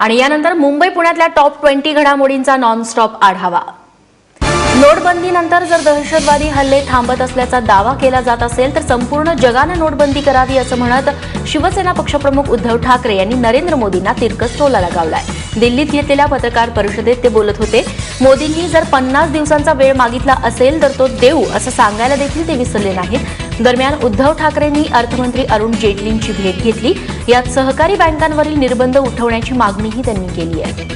आणि यानंतर मुंबई पुण्यातल्या टॉप ट्वेंटी घडामोडींचा नॉनस्टॉप आढावा. नोटबंदीनंतर जर दहशतवादी हल्ले थांबत असल्याचा दावा केला जात असेल तर संपूर्ण जगानं नोटबंदी करावी असं म्हणत शिवसेना पक्षप्रमुख उद्धव ठाकरे यांनी नरेंद्र मोदींना तिरकस टोला लगावलाय दिल्लीत घेतलेल्या पत्रकार परिषदेत ते बोलत होते मोदींनी जर पन्नास दिवसांचा वेळ मागितला असेल तर तो देऊ असं सांगायला देखील ते विसरले नाहीत. दरम्यान उद्धव ठाकरेंनी अर्थमंत्री अरुण जेटलींची भेट घेतली. यात सहकारी बँकांवरील निर्बंध उठवण्याची मागणीही त्यांनी केली आहे.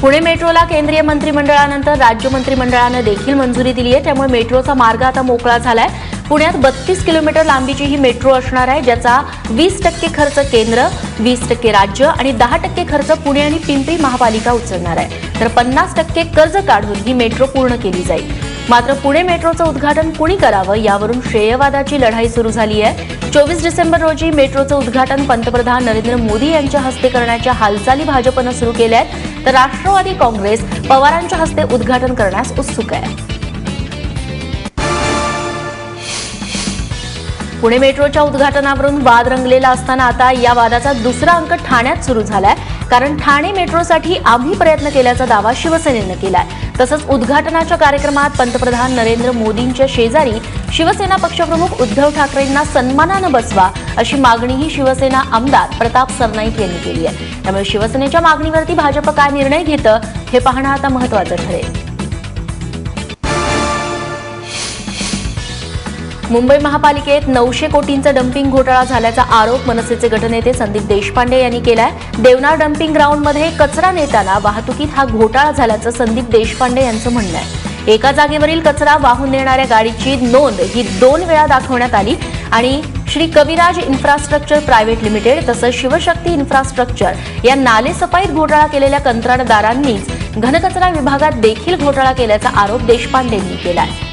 पुणे मेट्रोला केंद्रीय मंत्रिमंडळानंतर राज्य मंत्रिमंडळानं देखील मंजुरी दिली आहे. त्यामुळे मेट्रोचा मार्ग आता मोकळा झालाय. पुण्यात बत्तीस किलोमीटर लांबीची ही मेट्रो असणार आहे ज्याचा वीस टक्के खर्च केंद्र वीस टक्के राज्य आणि दहा टक्के खर्च पुणे आणि पिंपरी महापालिका उचलणार आहे. तर पन्नास टक्के कर्ज काढून ही मेट्रो पूर्ण केली जाईल. मात्र पुणे मेट्रोचं उद्घाटन कुणी करावं यावरून श्रेयवादाची लढाई सुरू झाली आहे. चोवीस डिसेंबर रोजी मेट्रोचं उद्घाटन पंतप्रधान नरेंद्र मोदी यांच्या हस्ते करण्याच्या हालचाली भाजपनं सुरू केल्या आहेत. तर राष्ट्रवादी काँग्रेस पवारांच्या हस्ते उद्घाटन करण्यास उत्सुक आहे. पुणे मेट्रोच्या उद्घाटनावरून वाद रंगलेला असताना आता या वादाचा दुसरा अंक ठाण्यात सुरू झालाय. कारण ठाणे मेट्रोसाठी आम्ही प्रयत्न केल्याचा दावा शिवसेनेनं केलाय. तसंच उद्घाटनाच्या कार्यक्रमात पंतप्रधान नरेंद्र मोदींच्या शेजारी शिवसेना पक्षप्रमुख उद्धव ठाकरेंना सन्मानानं बसवा अशी मागणीही शिवसेना आमदार प्रताप सरनाईक यांनी केली आहे. त्यामुळे शिवसेनेच्या मागणीवरती भाजप काय निर्णय घेतं हे पाहणं आता महत्वाचं ठरेल. मुंबई महापालिकेत नऊशे कोटींचा डम्पिंग घोटाळा झाल्याचा आरोप मनसेचे गटनेते संदीप देशपांडे यांनी केलाय. देवनार डम्पिंग ग्राउंडमध्ये कचरा नेताना वाहतुकीत हा घोटाळा झाल्याचं संदीप देशपांडे यांचं म्हणणं आहे. एका जागेवरील कचरा वाहून नेणाऱ्या गाडीची नोंद ही दोन वेळा दाखवण्यात आली आणि Shri Kaviraj infrastructure private limited तसंच शिवशक्ती इन्फ्रास्ट्रक्चर या नालेसफाईत घोटाळा केलेल्या कंत्राटदारांनीच घनकचरा विभागात देखील घोटाळा केल्याचा आरोप देशपांडेंनी आहे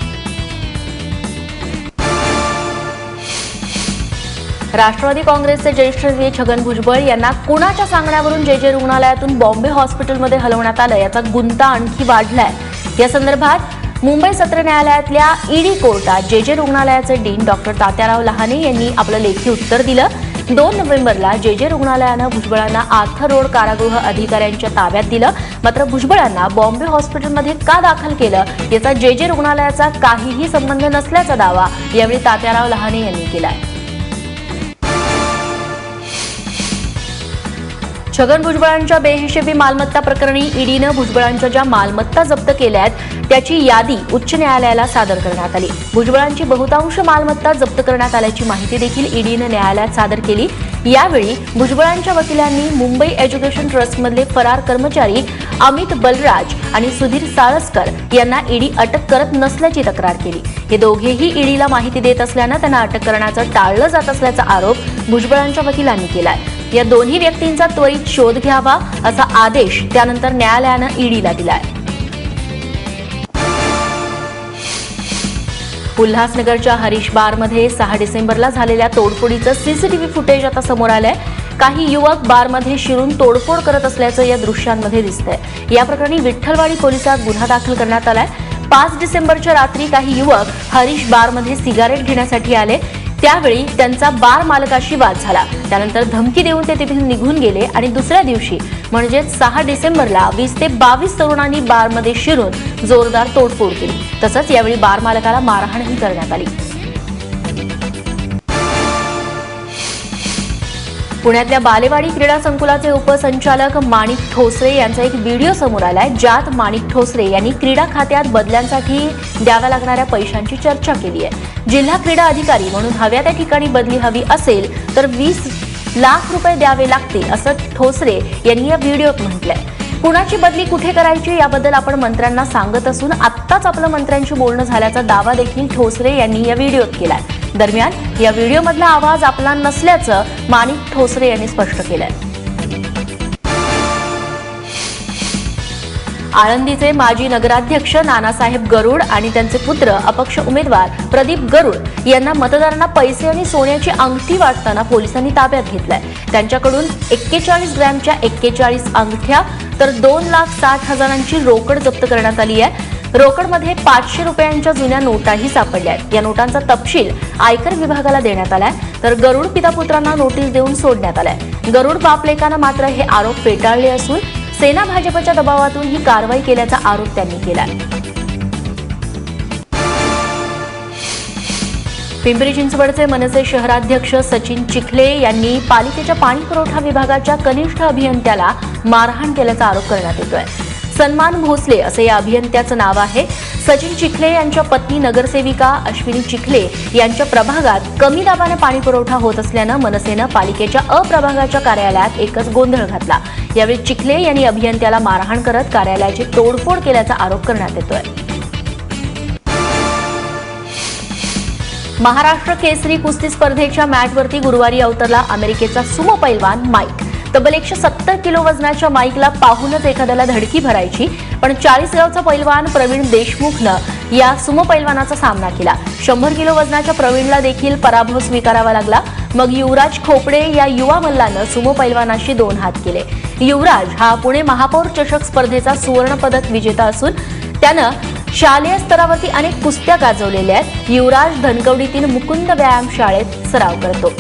राष्ट्रवादी काँग्रेसचे ज्येष्ठ नेते छगन भुजबळ यांना कुणाच्या सांगण्यावरून जे जे रुग्णालयातून बॉम्बे हॉस्पिटलमध्ये हलवण्यात आलं याचा गुंता आणखी वाढलाय. या संदर्भात मुंबई सत्र न्यायालयातल्या ईडी कोर्टात जे जे रुग्णालयाचे डीन डॉक्टर तात्याराव लहाने यांनी आपलं लेखी उत्तर दिलं. दोन नोव्हेंबरला जे जे रुग्णालयानं भुजबळांना आर्थर रोड कारागृह अधिकाऱ्यांच्या ताब्यात दिलं. मात्र भुजबळांना बॉम्बे हॉस्पिटलमध्ये का दाखल केलं याचा जे जे रुग्णालयाचा काहीही संबंध नसल्याचा दावा यावेळी तात्याराव लहाने यांनी केला आहे छगन भुजबळांच्या बेहिशेबी मालमत्ता प्रकरणी ईडीनं भुजबळांच्या ज्या मालमत्ता जप्त केल्या आहेत त्याची यादी उच्च न्यायालयाला सादर करण्यात आली. भुजबळांची बहुतांश मालमत्ता जप्त करण्यात आल्याची माहिती देखील ईडीनं न्यायालयात सादर केली. यावेळी भुजबळांच्या वकिलांनी मुंबई एज्युकेशन ट्रस्टमधले फरार कर्मचारी अमित बलराज आणि सुधीर साळसकर यांना ईडी अटक करत नसल्याची तक्रार केली. हे दोघेही ईडीला माहिती देत असल्यानं त्यांना अटक करण्याचं टाळलं जात असल्याचा आरोप भुजबळांच्या वकिलांनी केलाय. या दोन्ही व्यक्तींचा त्वरित शोध घ्यावा असा आदेश त्यानंतर न्यायालयानं ईडीला दिलाय. उल्हासनगरच्या हरीश बारमध्ये सहा डिसेंबरला झालेल्या तोडफोडीचं सीसीटीव्ही फुटेज आता समोर आलंय. काही युवक बारमध्ये शिरून तोडफोड करत असल्याचं या दृश्यांमध्ये दिसतंय. या प्रकरणी विठ्ठलवाडी पोलिसात गुन्हा दाखल करण्यात आलाय. पाच डिसेंबरच्या रात्री काही युवक हरीश बारमध्ये सिगारेट घेण्यासाठी आले. त्यावेळी त्यांचा बार मालकाशी वाद झाला. त्यानंतर धमकी देऊन ते तिथून निघून गेले आणि दुसऱ्या दिवशी म्हणजेच सहा डिसेंबरला वीस ते बावीस तरुणांनी बारमध्ये शिरून जोरदार तोडफोड केली. तसंच यावेळी बार मालकाला मारहाणही करण्यात आली. पुण्यातल्या बालेवाडी क्रीडा संकुलाचे उपसंचालक माणिक ठोसरे यांचा एक व्हिडिओ समोर आलाय ज्यात माणिक ठोसरे यांनी क्रीडा खात्यात बदल्यांसाठी द्याव्या लागणाऱ्या पैशांची चर्चा केली आहे. जिल्हा क्रीडा अधिकारी म्हणून हव्या त्या ठिकाणी बदली हवी असेल तर वीस लाख रुपये द्यावे लागतील असं ठोसरे यांनी या व्हिडिओत म्हटलंय. कुणाची बदली कुठे करायची याबद्दल आपण मंत्र्यांना सांगत असून आत्ताच आपलं मंत्र्यांशी बोलणं झाल्याचा दावा देखील ठोसरे यांनी या व्हिडिओत केलाय. दरम्यान या व्हिडिओमधला आवाज आपला नसल्याचं माणिक ठोसरे यांनी स्पष्ट केलंय. आळंदीचे माजी नगराध्यक्ष नानासाहेब गरुड आणि त्यांचे पुत्र अपक्ष उमेदवार प्रदीप गरुड यांना मतदारांना पैसे आणि सोन्याची अंगठी वाटताना पोलिसांनी ताब्यात घेतलाय. त्यांच्याकडून एक्केचाळीस ग्रॅमच्या एक्केचाळीस अंगठ्या तर दोन लाख साठ हजारांची रोकड जप्त करण्यात आली आहे. रोकडमध्ये पाचशे रुपयांच्या जुन्या नोटाही सापडल्या आहेत. या नोटांचा तपशील आयकर विभागाला देण्यात आलाय. तर गरुड पिता पुत्रांना नोटीस देऊन सोडण्यात आलाय. गरुड बापलेकानं मात्र हे आरोप फेटाळले असून सेना भाजपच्या दबावातून ही कारवाई केल्याचा आरोप त्यांनी केला पिंपरी चिंचवडचे मनसे शहराध्यक्ष सचिन चिखले यांनी पालिकेच्या पाणी पुरवठा विभागाच्या कनिष्ठ अभियंत्याला मारहाण केल्याचा आरोप करण्यात येतोय. सन्मान भोसले असे या अभियंत्याचं नाव आहे. सचिन चिखले यांच्या पत्नी नगरसेविका अश्विनी चिखले यांच्या प्रभागात कमी दाबाने पाणी पुरवठा होत असल्यानं मनसेनं पालिकेच्या अप्रभागाच्या कार्यालयात एकच गोंधळ घातला. यावेळी चिखले यांनी अभियंत्याला मारहाण करत कार्यालयाची तोडफोड केल्याचा आरोप करण्यात येतोय. महाराष्ट्र केसरी कुस्ती स्पर्धेच्या मॅचवरती गुरुवारी अवतरला अमेरिकेचा सुमो पैलवान माईक. तब्बल एकशे सत्तर किलो वजनाच्या माईकला पाहूनच एखाद्याला धडकी भरायची. पण चाळीसगावचा पैलवान प्रवीण देशमुखनं या सुमो पैलवानाचा सामना केला. शंभर किलो वजनाच्या प्रवीणला देखील पराभव स्वीकारावा लागला. मग युवराज खोपडे या युवा मल्लानं सुमो पैलवानाशी दोन हात केले. युवराज हा पुणे महापौर चषक स्पर्धेचा सुवर्णपदक विजेता असून त्यानं शालेय स्तरावरती अनेक कुस्त्या गाजवलेल्या आहेत. युवराज धनकवडीतील मुकुंद व्यायाम शाळेत सराव करतो.